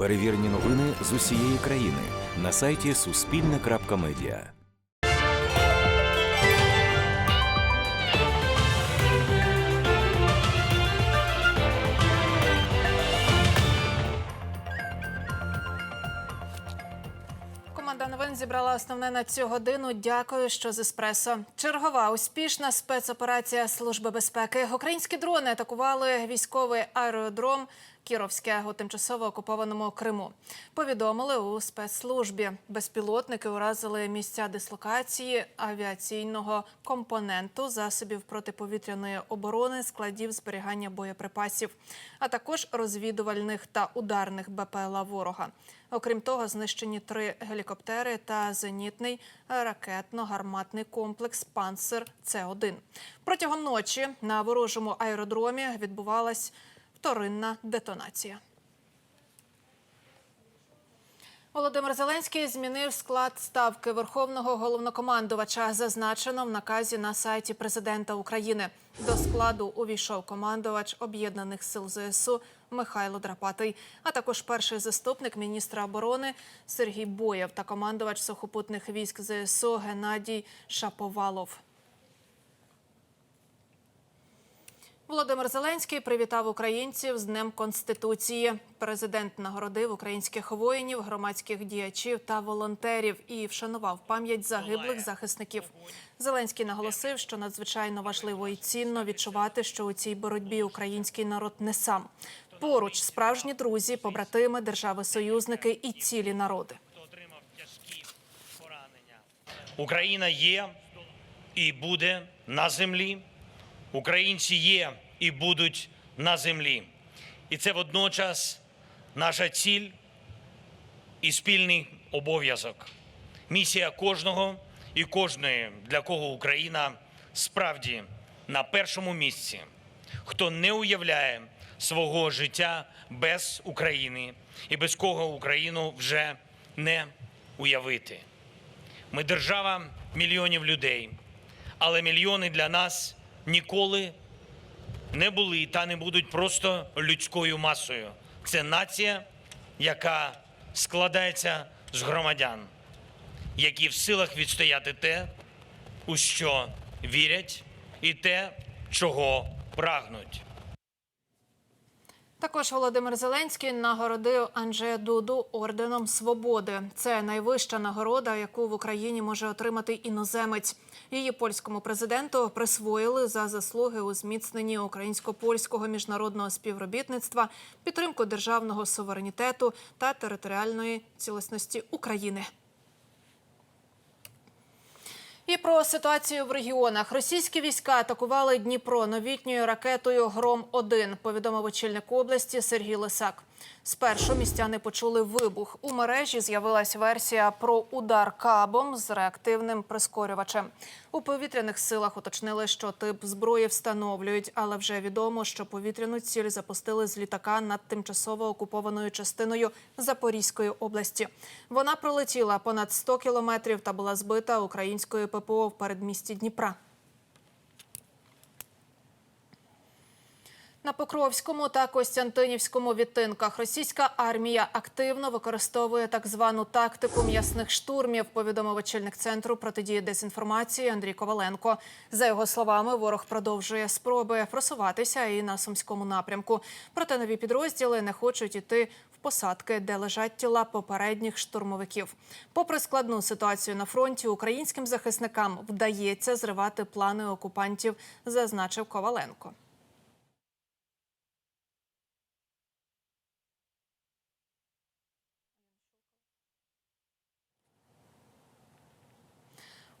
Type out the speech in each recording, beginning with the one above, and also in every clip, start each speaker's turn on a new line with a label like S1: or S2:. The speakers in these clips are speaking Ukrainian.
S1: Перевірені новини з усієї країни на сайті Суспільне.Медіа.
S2: Команда новин зібрала основне на цю годину. Дякую, що з еспресо. Чергова успішна спецоперація Служби безпеки. Українські дрони атакували військовий аеродром Кіровське у тимчасово окупованому Криму. Повідомили у спецслужбі. Безпілотники уразили місця дислокації авіаційного компоненту засобів протиповітряної оборони, складів зберігання боєприпасів, а також розвідувальних та ударних БПЛА ворога. Окрім того, знищені три гелікоптери та зенітний ракетно-гарматний комплекс Панцер С-1. Протягом ночі на ворожому аеродромі відбувалась вторинна детонація. Володимир Зеленський змінив склад ставки верховного головнокомандувача. Зазначено в наказі на сайті президента України. До складу увійшов командувач об'єднаних сил ЗСУ Михайло Драпатий, а також перший заступник міністра оборони Сергій Боєв та командувач сухопутних військ ЗСУ Геннадій Шаповалов. Володимир Зеленський привітав українців з Днем Конституції. Президент нагородив українських воїнів, громадських діячів та волонтерів і вшанував пам'ять загиблих захисників. Зеленський наголосив, що надзвичайно важливо і цінно відчувати, що у цій боротьбі український народ не сам. Поруч справжні друзі, побратими, держави-союзники і цілі народи.
S3: Україна є і буде на землі. Українці є і будуть на землі. І це водночас наша ціль і спільний обов'язок. Місія кожного і кожної, для кого Україна справді на першому місці. Хто не уявляє свого життя без України і без кого Україну вже не уявити. Ми держава мільйонів людей, але мільйони для нас ніколи не були та не будуть просто людською масою. Це нація, яка складається з громадян, які в силах відстояти те, у що вірять, і те, чого прагнуть.
S2: Також Володимир Зеленський нагородив Анджея Дуду орденом свободи. Це найвища нагорода, яку в Україні може отримати іноземець. Її польському президенту присвоїли за заслуги у зміцненні українсько-польського міжнародного співробітництва, підтримку державного суверенітету та територіальної цілісності України. І про ситуацію в регіонах. Російські війська атакували Дніпро новітньою ракетою Гром 1 повідомив очільник області Сергій Лисак. Спершу містяни почули вибух. У мережі з'явилась версія про удар кабом з реактивним прискорювачем. У повітряних силах уточнили, що тип зброї встановлюють, але вже відомо, що повітряну ціль запустили з літака над тимчасово окупованою частиною Запорізької області. Вона пролетіла понад 100 кілометрів та була збита українською ППО в передмісті Дніпра. На Покровському та Костянтинівському відтинках російська армія активно використовує так звану тактику м'ясних штурмів. Повідомив очільник центру протидії дезінформації Андрій Коваленко. За його словами, ворог продовжує спроби просуватися і на сумському напрямку. Проте нові підрозділи не хочуть іти в посадки, де лежать тіла попередніх штурмовиків. Попри складну ситуацію на фронті, українським захисникам вдається зривати плани окупантів, зазначив Коваленко.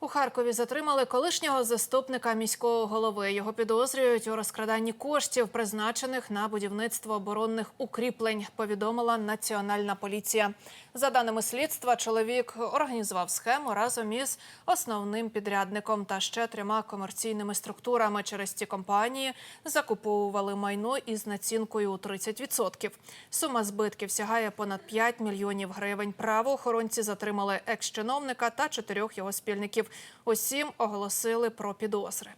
S2: У Харкові затримали колишнього заступника міського голови. Його підозрюють у розкраданні коштів, призначених на будівництво оборонних укріплень. Повідомила національна поліція. За даними слідства, чоловік організував схему разом із основним підрядником та ще трьома комерційними структурами. Через ці компанії закуповували майно із націнкою у 30%. Сума збитків сягає понад 5 мільйонів гривень. Правоохоронці затримали екс-чиновника та чотирьох його спільників. Усім оголосили про підозри.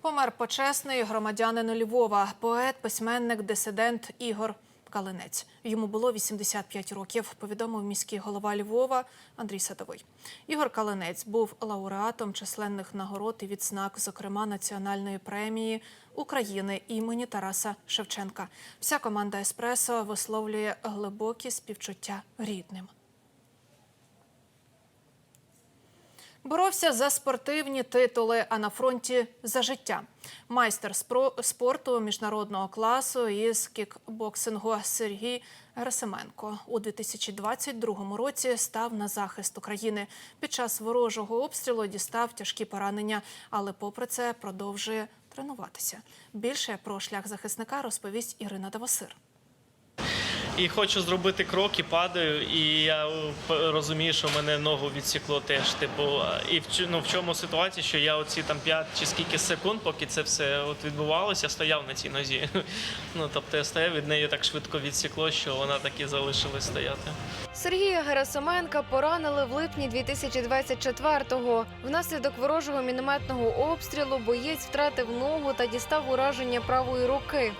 S2: Помер почесний громадянин Львова, поет, письменник, дисидент Ігор Калинець. Йому було 85 років. Повідомив міський голова Львова Андрій Садовий. Ігор Калинець був лауреатом численних нагород і відзнак, зокрема національної премії України імені Тараса Шевченка. Вся команда Еспресо висловлює глибокі співчуття рідним. Боровся за спортивні титули, а на фронті за життя. Майстер спорту міжнародного класу із кікбоксингу Сергій Герасименко у 2022 році став на захист України. Під час ворожого обстрілу дістав тяжкі поранення, але попри це продовжує тренуватися. Більше про шлях захисника розповість Ірина Давосир.
S4: І хочу зробити крок, і падаю, і я розумію, що мене ногу відсікло теж. Типу, і в, ну, в чому ситуація, що я оці там 5 чи скільки секунд, поки це все от відбувалося, стояв на цій нозі. Ну тобто я стояв, від неї так швидко відсікло, що вона так і залишилась стояти.
S5: Сергія Герасименка поранили в липні 2024-го. Внаслідок ворожого мінометного обстрілу боєць втратив ногу та дістав ураження правої руки.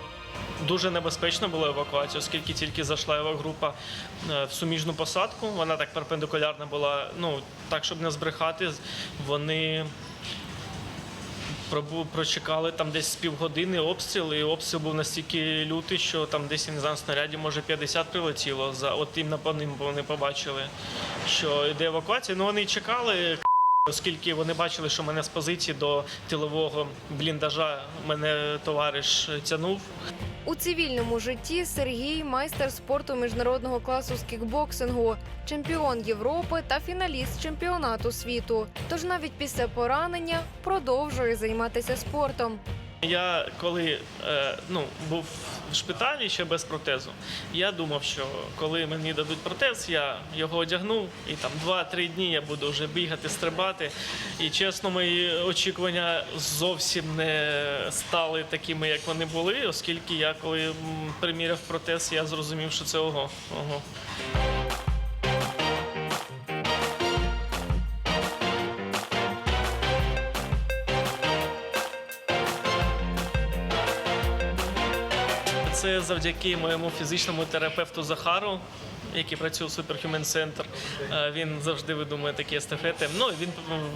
S4: Дуже небезпечно було евакуація, оскільки тільки зайшла евакгрупа е, в суміжну посадку. Вона так перпендикулярна була. Ну так, щоб не збрехати, вони прочекали там десь з півгодини обстріл, і обстріл був настільки лютий, що там десь не знаю, снарядів може 50 прилетіло. За от їм по ним вони побачили, що йде евакуація. Ну вони чекали. Оскільки вони бачили, що мене з позиції до тилового бліндажа мене товариш тянув,
S5: У цивільному житті Сергій майстер спорту міжнародного класу з кікбоксингу, чемпіон Європи та фіналіст чемпіонату світу. Тож навіть після поранення продовжує займатися спортом.
S4: Я коли е, ну, був в шпиталі ще без протезу, я думав, що коли мені дадуть протез, я його одягну і там 2-3 дні я буду вже бігати, стрибати. І чесно, мої очікування зовсім не стали такими, як вони були, оскільки я коли приміряв протез, я зрозумів, що це ого. ого. Це завдяки моєму фізичному терапевту Захару, який працює в Superhuman Center. Е, Він завжди видумує такі естафети. Ну він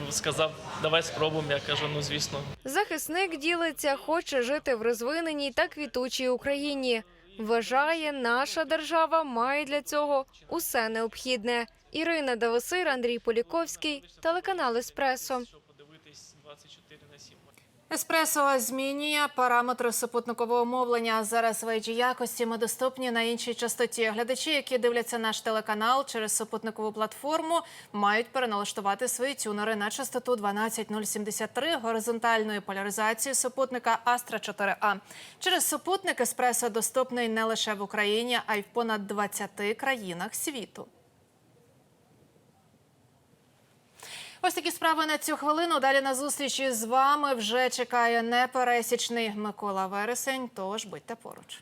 S4: сказав, давай спробуємо. Я кажу, ну звісно.
S5: Захисник ділиться, хоче жити в розвиненій та квітучій Україні. Вважає, наша держава має для цього усе необхідне. Ірина Давосир, Андрій Поліковський, телеканал Еспресо.
S4: Щоб подивитись 24 на 7.
S2: Еспресо змінює параметри супутникового мовлення. Зараз в HD якості ми доступні на іншій частоті. Глядачі, які дивляться наш телеканал через супутникову платформу, мають переналаштувати свої тюнери на частоту 12073 горизонтальної поляризації супутника Astra 4A. Через супутник Еспресо доступний не лише в Україні, а й в понад 20 країнах світу. Ось такі справи на цю хвилину. Далі на зустрічі з вами вже чекає непересічний Микола Вересень. Тож будьте поруч.